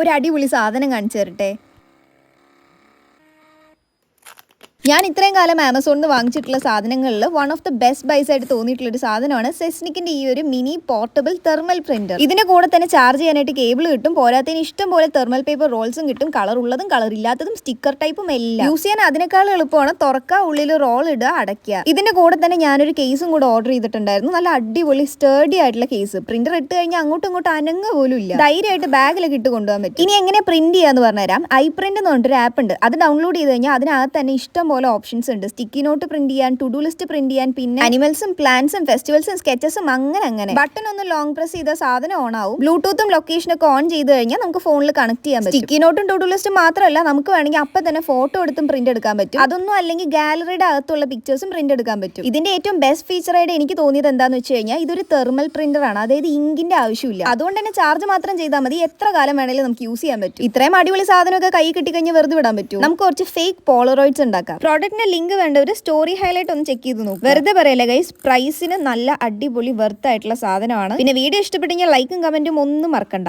ഒരു അടിപൊളി സാധനം കാണിച്ചു തരട്ടെ? ഞാൻ ഇത്രയും കാലം ആമസോണിൽ നിന്ന് വാങ്ങിച്ചിട്ടുള്ള സാധനങ്ങളിൽ one of the best buys ആയിട്ട് തോന്നിയിട്ടുള്ള ഒരു സാധനമാണ് സെസ്നിക്കിന്റെ ഈ ഒരു മിനി പോർട്ടബിൾ തെർമൽ പ്രിന്റർ ഇതിന്റെ കൂടെ തന്നെ ചാർജ് ചെയ്യാനായിട്ട് കേബിൾ കിട്ടും. പോരാത്തതിന് ഇഷ്ടം പോലെ തെർമൽ പേപ്പർ റോൾസും കിട്ടും. കളർ ഉള്ളതും കളർ ഇല്ലാത്തതും സ്റ്റിക്കർ ടൈപ്പും എല്ലാം. യൂസ് ചെയ്യാൻ അതിനേക്കാൾ എളുപ്പമാണ് തുറക്ക ഉള്ളിൽ റോൾ ഇടുക അടയ്ക്കുക. ഇതിന്റെ കൂടെ തന്നെ ഞാനൊരു കേസും കൂടെ ഓർഡർ ചെയ്തിട്ടുണ്ടായിരുന്നു. നല്ല അടിപൊളി സ്റ്റേഡി ആയിട്ടുള്ള കേസ് പ്രിന്റർ ഇട്ട് കഴിഞ്ഞാൽ അങ്ങോട്ടും ഇങ്ങോട്ടും അനങ്ങ പോലും ഇല്ല ധൈര്യമായിട്ട് ബാഗിലൊക്കെ ഇട്ട് കൊണ്ടുപോകാൻ പറ്റും. ഇനി എങ്ങനെ പ്രിന്റ് ചെയ്യാന്ന് പറഞ്ഞുതരാം. ഐ പ്രിന്റ് എന്ന് പറഞ്ഞിട്ടൊരു ആപ്പ് ഉണ്ട്. അത് ഡൗൺലോഡ് ചെയ്ത് കഴിഞ്ഞാൽ അതിനകത്ത് തന്നെ ഇഷ്ടം പോലെ ഓപ്ഷൻസ് ഉണ്ട്. സ്റ്റിക്കി നോട്ട് പ്രിന്റ് ചെയ്യാൻ ടു ഡു ലിസ്റ്റ് പ്രിന്റ് ചെയ്യാൻ പിന്നെ അനിമൽസും പ്ലാന്റ്സും ഫെസ്റ്റിവൽസും സ്കെച്ചസും അങ്ങനെ അങ്ങനെ. ബട്ടൺ ഒന്ന് ലോങ് പ്രസ് ചെയ്ത സാധനം ഓൺ ആവും. ബ്ലൂടൂത്തും ലൊക്കേഷനും ഒക്കെ ഓൺ ചെയ്ത് കഴിഞ്ഞാൽ നമുക്ക് ഫോണിൽ കണക്ട് ചെയ്യാൻ പറ്റും. സ്റ്റിക്കി നോട്ടും ടു ഡു ലിസ്റ്റും മാത്രമല്ല നമുക്ക് വേണമെങ്കിൽ അപ്പം തന്നെ ഫോട്ടോ എടുത്തും പ്രിന്റ് എടുക്കാൻ പറ്റും. അതൊന്നും അല്ലെങ്കിൽ ഗാലറിയുടെ അകത്തുള്ള പിക്ചേഴ്സും പ്രിന്റ് എടുക്കാൻ പറ്റും. ഇതിന്റെ ഏറ്റവും ബെസ്റ്റ് ഫീച്ചറായിട്ട് എനിക്ക് തോന്നിയത് എന്താന്ന് വെച്ച് കഴിഞ്ഞാൽ ഇതൊരു തെർമൽ പ്രിന്റർ ആണ്. അതായത് ഇങ്കിന്റെ ആവശ്യമില്ല. അതുകൊണ്ട് തന്നെ ചാർജ് മാത്രം ചെയ്താൽ മതി. എത്ര കാലം വേണമെങ്കിലും നമുക്ക് യൂസ് ചെയ്യാൻ പറ്റും. ഇത്രയും അടിപൊളി സാധനമൊക്കെ കൈ കിട്ടി കഴിഞ്ഞ് വെറുതെ വിടാൻ പറ്റും നമുക്ക് കുറച്ച് ഫേക്ക് പോളറോയിഡ്സ് ഉണ്ടാക്കാം. പ്രോഡക്റ്റിന്റെ ലിങ്ക് വേണ്ട ഒരു സ്റ്റോറി ഹൈലൈറ്റ് ഒന്ന് ചെക്ക് ചെയ്ത് നോക്കും. വെറുതെ പറയല്ലേ ഗൈസ് പ്രൈസിന് നല്ല അടിപൊളി വെർത്ത് ആയിട്ടുള്ള സാധനമാണ്. പിന്നെ വീഡിയോ ഇഷ്ടപ്പെട്ടെങ്കിൽ ലൈക്കും കമന്റും ഒന്നും മറക്കണ്ട.